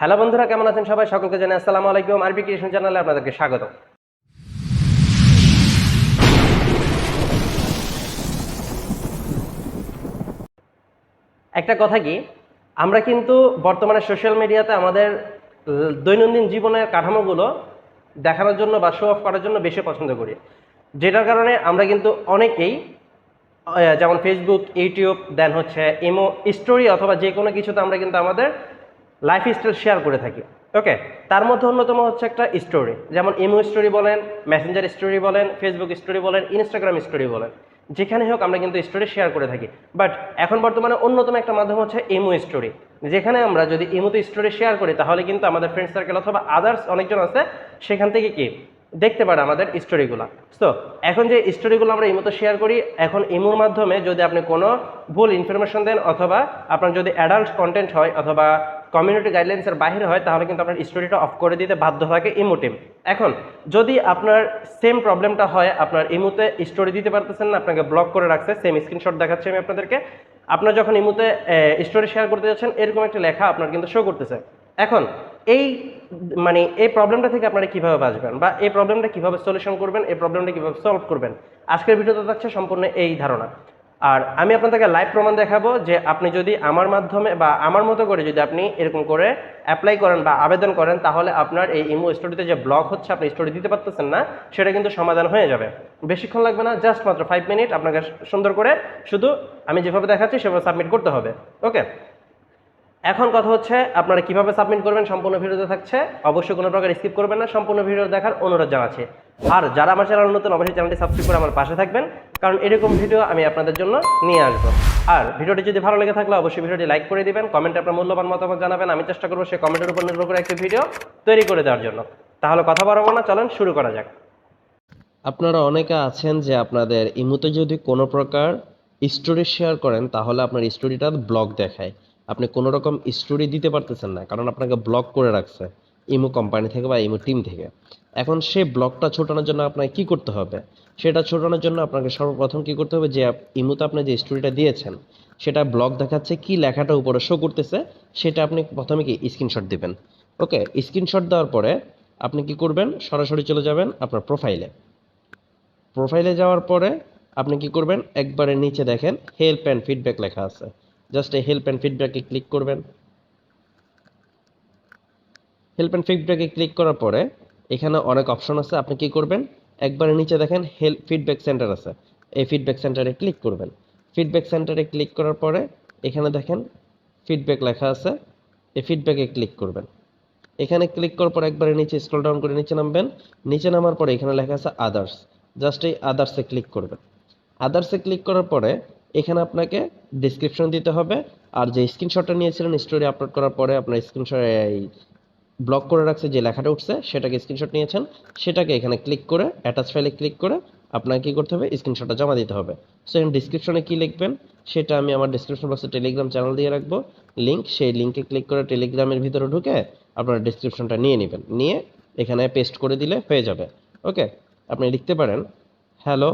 Hello বন্ধুরা, কেমন আছেন সবাই? সকলকে জানাই আসসালামু আলাইকুম। আরবি ক্রিয়েশন চ্যানেলে আপনাদেরকে স্বাগত। একটা কথা কি? আমরা কিন্তু বর্তমানে সোশ্যাল মিডিয়াতে আমাদের দৈনন্দিন জীবনের কাঠামোগুলো দেখানোর জন্য বা শো অফ করার জন্য বেশি পছন্দ করি। যেটার কারণে আমরা কিন্তু অনেকেই যেমন ফেসবুক ইউটিউব দেন হচ্ছে ইমো স্টোরি অথবা যে কোনো কিছুতে আমরা কিন্তু আমাদের লাইফ স্টাইল শেয়ার করে থাকি। ওকে তার মধ্যে অন্যতম হচ্ছে একটা স্টোরি যেমন ইমো স্টোরি বলেন মেসেঞ্জার স্টোরি বলেন ফেসবুক স্টোরি বলেন ইনস্টাগ্রাম স্টোরি বলেন। যেখানে হোক আমরা কিন্তু স্টোরি শেয়ার করে থাকি। বাট এখন বর্তমানে অন্যতম একটা মাধ্যম হচ্ছে ইমো স্টোরি যেখানে আমরা যদি ইমোতে স্টোরি শেয়ার করি, তাহলে কিন্তু আমাদের ফ্রেন্ড সার্কেল অথবা আদার্স অনেকজন আছে, সেখান থেকে কি? দেখতে পারে আমাদের স্টোরিগুলো সো এখন যে স্টোরিগুলো আমরা ইমোতে শেয়ার করি, এখন ইমোর মাধ্যমে যদি আপনি কোনো ভুল ইনফরমেশন দেন, অথবা আপনার যদি অ্যাডাল্ট কন্টেন্ট হয়, অথবা কমিউনিটি গাইডলাইন্সের বাইরে হয়, তাহলে কিন্তু আপনার স্টোরিটা অফ করে দিতে বাধ্য থাকে ইমোটিম এখন, যদি আপনার সেম প্রবলেমটা হয়, আপনার ইমুতে স্টোরি দিতে পারতেছেন না, আপনাকে ব্লক করে রাখছে সেম স্ক্রিনশট দেখাচ্ছি আমি আপনাদেরকে। আপনার যখন ইমুতে স্টোরি শেয়ার করতে যাচ্ছেন, এরকম একটা লেখা আপনার কিন্তু শো করতেছে। এখন, এই মানে এই প্রবলেমটা থেকে আপনারা কীভাবে বাঁচবেন বা এই প্রবলেমটা কীভাবে সলিউশন করবেন, এই প্রবলেমটা কীভাবে সলভ করবেন? আজকের ভিডিওতে থাকছে সম্পূর্ণ এই ধারণা। আর আমি আপনাদেরকে লাইভ প্রমাণ দেখাবো যে আপনি যদি আমার মাধ্যমে বা আমার মতো করে যদি আপনি এরকম করে অ্যাপ্লাই করেন বা আবেদন করেন, তাহলে আপনার এই ইমো স্টোরিতে যে ব্লক হচ্ছে, আপনি স্টোরি দিতে পারতেছেন না, সেটা কিন্তু সমাধান হয়ে যাবে। বেশিক্ষণ লাগবে না জাস্ট মাত্র ফাইভ মিনিট আপনাকে সুন্দর করে শুধু আমি যেভাবে দেখাচ্ছি, সেভাবে সাবমিট করতে হবে। ওকে এখন কথা হচ্ছে আপনারা কীভাবে সাবমিট করবেন, সম্পূর্ণ ভিডিওতে থাকছে। অবশ্যই কোনো প্রকার স্কিপ করবেন না, সম্পূর্ণ ভিডিও দেখার অনুরোধ জানাচ্ছি। আর যারা আমার চ্যানেল নতুন, অবশ্যই চ্যানেলটি সাবস্ক্রাইব করে আমার পাশে থাকবেন, কারণ এরকম ভিডিও আমি আপনাদের জন্য নিয়ে আসব। আর ভিডিওটি যদি ভালো লেগে থাকলে অবশ্যই ভিডিওটি লাইক করে দিবেন কমেন্টে আপনার মূল্যবান মতামত জানাবেন, আমি চেষ্টা করব সেই কমেন্টের উপর নির্ভর করে একটি ভিডিও তৈরি করে দেওয়ার জন্য। তাহলে কথা বাড়াবো না, চলেন শুরু করা যাক। আপনারা অনেকে আছেন যে আপনাদের ইমুতে যদি কোনো প্রকার স্টোরি শেয়ার করেন, তাহলে আপনার স্টোরিটা ব্লগ দেখায়। আপনি কোনো রকম স্টোরি দিতে পারতেছেন না, কারণ আপনাকে ব্লক করে রাখছে ইমো কোম্পানি থেকে বা ইমো টিম থেকে। এখন সেই ব্লকটা ছোটানোর জন্য আপনাকে কি করতে হবে? সেটা ছোটানোর জন্য আপনাকে সর্বপ্রথম কি করতে হবে যে, ইমোতে আপনি যে স্টোরিটা দিয়েছেন, সেটা ব্লক দেখাচ্ছে, কি লেখাটা উপরে শো করতেছে, সেটা আপনি প্রথমে কি স্ক্রিনশট দিবেন। ওকে স্ক্রিনশট দেওয়ার পরে আপনি কি করবেন? সরাসরি চলে যাবেন আপনার প্রোফাইলে প্রোফাইলে যাওয়ার পরে আপনি কি করবেন? একবারে নিচে দেখেন হেল্প অ্যান্ড ফিডব্যাক লেখা আছে। জাস্ট এই হেল্প অ্যান্ড ফিডব্যাকে ক্লিক করবেন। হেল্প অ্যান্ড ফিডব্যাকে ক্লিক করার পরে এখানে অনেক অপশন আছে, আপনি কি করবেন? একবারে নিচে দেখেন হেল্প ফিডব্যাক সেন্টার আছে। এই ফিডব্যাক সেন্টারে ক্লিক করবেন। ফিডব্যাক সেন্টারে ক্লিক করার পরে এখানে দেখেন ফিডব্যাক লেখা আছে, এই ফিডব্যাকে ক্লিক করবেন। এখানে ক্লিক করার পর একবারে নিচে স্ক্রল ডাউন করে নিচে নামবেন। নিচে নামার পরে এখানে লেখা আছে আদার্স জাস্ট এই আদার্সে ক্লিক করবেন। আদার্সে ক্লিক করার পরে এখানে আপনাকে ডিসক্রিপশন দিতে হবে। আর যে স্ক্রিনশটটা নিয়েছিলেন স্টোরি আপলোড করার পরে আপনার স্ক্রিনশট এই ব্লক করে রাখছে, যে লেখাটা উঠছে, সেটাকে স্ক্রিনশট নিয়েছেন। সেটাকে এখানে ক্লিক করে অ্যাটাচ ফাইলে ক্লিক করে আপনাকে কি করতে হবে? স্ক্রিনশটটা জমা দিতে হবে। সো এখানে ডিসক্রিপশনে কি লিখবেন? সেটা আমি আমার ডিসক্রিপশন বক্সে টেলিগ্রাম চ্যানেল দিয়ে রাখব। লিঙ্ক সেই লিঙ্কে ক্লিক করে টেলিগ্রামের ভিতরে ঢুকে আপনারা ডিসক্রিপশনটা নিয়ে নেবেন। নিয়ে এখানে পেস্ট করে দিলে হয়ে যাবে। ওকে আপনি লিখতে পারেন hello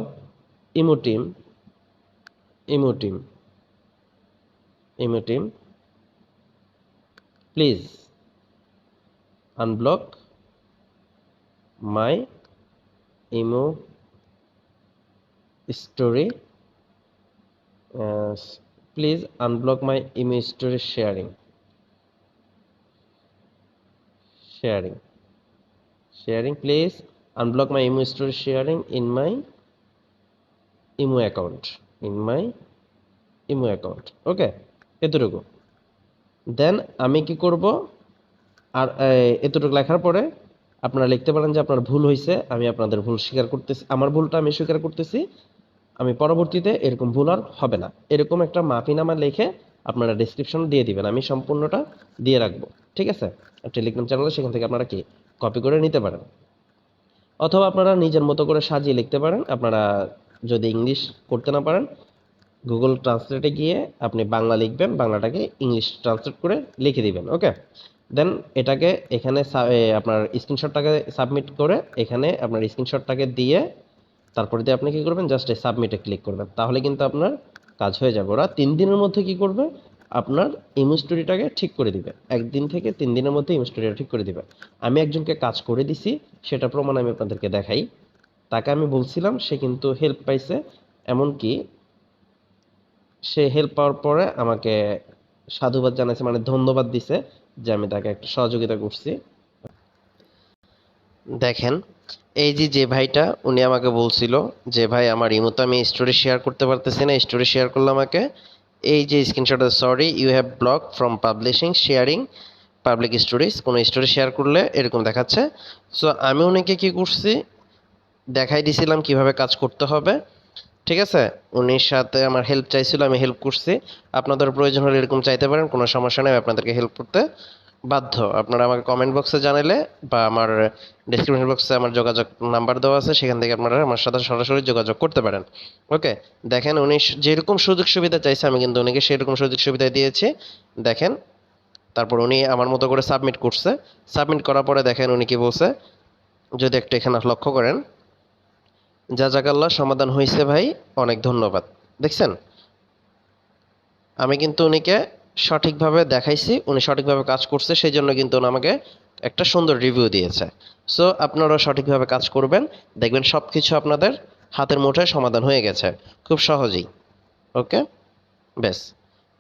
Imo team Imo team Imo team please unblock my emo story uh, s- please unblock my emo story sharing sharing sharing please unblock my emo story sharing in my in my emo account. Okay এতটুকু। দেন আমি কি করব? আর এতটুকু লেখার পরে আপনারা লিখতে পারেন যে আপনার ভুল হয়েছে আমি আপনাদের ভুল স্বীকার করতেছি, আমার ভুলটা আমি স্বীকার করতেছি, আমি পরবর্তীতে এরকম ভুল আর হবে না। এরকম একটা মাফিনামা লিখে আপনারা ডিসক্রিপশন দিয়ে দিবেন, আমি সম্পূর্ণটা দিয়ে রাখব। ঠিক আছে? টেলিগ্রাম চ্যানেলে সেখান থেকে আপনারা কি কপি করে নিতে পারেন? অথবা আপনারা নিজের মতো করে সাজিয়ে লিখতে পারেন, আপনারা যদি ইংলিশ করতে না পারেন গুগল ট্রান্সলেটে গিয়ে আপনি বাংলা লিখবেন, বাংলাটাকে ইংলিশ ট্রান্সলেট করে লিখে দিবেন ওকে দেন এটাকে এখানে আপনার স্ক্রিনশটটাকে সাবমিট করে এখানে আপনার স্ক্রিনশটটাকে দিয়ে তারপরে দিয়ে আপনি কি করবেন? জাস্ট এই সাবমিটে ক্লিক করবেন। তাহলে কিন্তু আপনার কাজ হয়ে যাবে। ওরা তিন দিনের মধ্যে কি করবে? আপনার ইমো স্টোরিটাকে ঠিক করে দিবে। একদিন থেকে তিন দিনের মধ্যে ইমো স্টোরিটা ঠিক করে দিবে। আমি একজনকে কাজ করে দিছি, সেটা প্রমাণ আমি আপনাদেরকে দেখাই। তাকে আমি বলছিলাম, সে কিন্তু হেল্প পাইছে। এমনকি সে হেল্প পাওয়ার পরে আমাকে সাধুবাদ জানাইছে মানে ধন্যবাদ দিছে যে আমি তাকে একটা সহযোগিতা করছি। দেখেন, এই যে যে ভাইটা উনি আমাকে বলছিল যে, ভাই, আমার ইমোতে আমি স্টোরি শেয়ার করতে পারতেছি না স্টোরি শেয়ার করলে আমাকে। এই যে screenshot sorry you have block from publishing sharing public stories কোনো স্টোরি শেয়ার করলে এরকম দেখাচ্ছে। সো আমি উনিকে কি করছি দেখাই দিছিলাম কীভাবে কাজ করতে হবে। ঠিক আছে? উনির সাথে আমার হেল্প চাইছিল, আমি হেল্প করছি। আপনাদের প্রয়োজন হলে এরকম চাইতে পারেন, কোনো সমস্যা নেই আপনাদেরকে হেল্প করতে বাধ্য। আপনারা আমাকে কমেন্ট বক্সে জানালে বা আমার ডিসক্রিপশন বক্সে আমার যোগাযোগ নাম্বার দেওয়া আছে, সেখান থেকে আপনারা আমার সাথে সরাসরি যোগাযোগ করতে পারেন। ওকে দেখেন, উনি যেরকম সুযোগ সুবিধা চাইছে, আমি কিন্তু উনিকে সেরকম সুযোগ সুবিধা দিয়েছি। দেখেন, তারপর উনি আমার মতো করে সাবমিট করছে। সাবমিট করার পরে দেখেন উনি কি বলছে। যদি একটু এখানে লক্ষ্য করেন জাজাকাল্লাহ, সমাধান হয়েছে ভাই, অনেক ধন্যবাদ। দেখছেন? আমি কিন্তু উনিকে সঠিকভাবে দেখাইছি, উনি সঠিকভাবে কাজ করছে, সেই জন্য কিন্তু উনি আমাকে একটা সুন্দর রিভিউ দিয়েছে। সো আপনারা সঠিকভাবে কাজ করবেন, দেখবেন সব কিছু আপনাদের হাতের মুঠোয় সমাধান হয়ে গেছে, খুব সহজেই। ওকে বেশ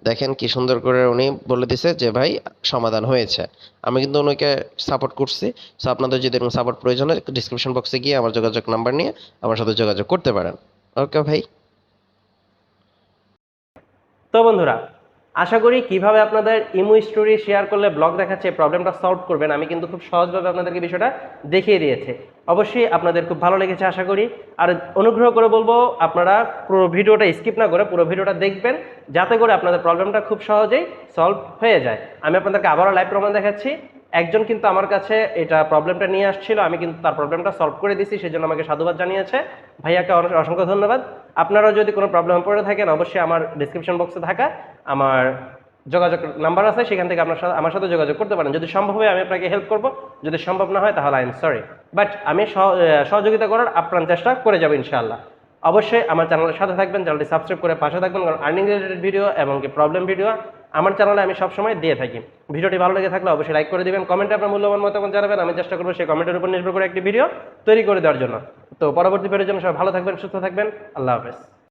দেখেন কি সুন্দর করে উনি বলে দিছে যে, ভাই, সমাধান হয়েছে। আমি কিন্তু উনিকে সাপোর্ট করছি। সো আপনাদের যদি এরকম সাপোর্ট প্রয়োজন হয় ডিসক্রিপশন বক্সে গিয়ে আমার যোগাযোগ নাম্বার নিয়ে আমার সাথে যোগাযোগ করতে পারেন। ওকে, ভাই। তো বন্ধুরা আশা করি কীভাবে আপনাদের ইমো স্টোরি শেয়ার করলে ব্লগ দেখাচ্ছে, প্রবলেমটা সলভ করবেন, আমি কিন্তু খুব সহজভাবে আপনাদেরকে বিষয়টা দেখিয়ে দিয়েছে। অবশ্যই আপনাদের খুব ভালো লেগেছে আশা করি। আর অনুগ্রহ করে বলব, আপনারা পুরো ভিডিওটা স্কিপ না করে পুরো ভিডিওটা দেখবেন, যাতে করে আপনাদের প্রবলেমটা খুব সহজেই সলভ হয়ে যায়। আমি আপনাদেরকে আবারও লাইভ প্রমাণ দেখাচ্ছি। একজন কিন্তু আমার কাছে এটা প্রবলেমটা নিয়ে আসছিল, আমি কিন্তু তার প্রবলেমটা সলভ করে দিছি, সেজন্য আমাকে সাধুবাদ জানিয়েছে। ভাইয়াকে অসংখ্য ধন্যবাদ। আপনারাও যদি কোনো প্রবলেম পড়ে থাকেন অবশ্যই আমার ডিসক্রিপশন বক্সে থাকা, আমার যোগাযোগ নাম্বার আছে, সেখান থেকে আপনার সাথে, আমার সাথে যোগাযোগ করতে পারেন। যদি সম্ভব হয়, আমি আপনাকে হেল্প করব। যদি সম্ভব না হয়, তাহলে আই এম সরি বাট আমি সহ- সহযোগিতা করার আপ্রাণ চেষ্টা করে যাব ইনশাআল্লাহ। অবশ্যই আমার চ্যানেলের সাথে থাকবেন চ্যানেলটি সাবস্ক্রাইব করে পাশে থাকবেন, কারণ আর্নিং রিলেটেড ভিডিও এবং কি প্রবলেম ভিডিও আমার চ্যানেলে আমি সবসময় দিয়ে থাকি। ভিডিওটি ভালো লেগে থাকলে অবশ্যই লাইক করে দিবেন কমেন্টে আপনার মূল্যবান মতামত জানাবেন। আমি চেষ্টা করব সেই কমেন্টের উপর নির্ভর করে একটি ভিডিও তৈরি করে দেওয়ার জন্য। তো পরবর্তী ভিডিওর জন্য সবাই ভালো থাকবেন, সুস্থ থাকবেন। আল্লাহ হাফেজ।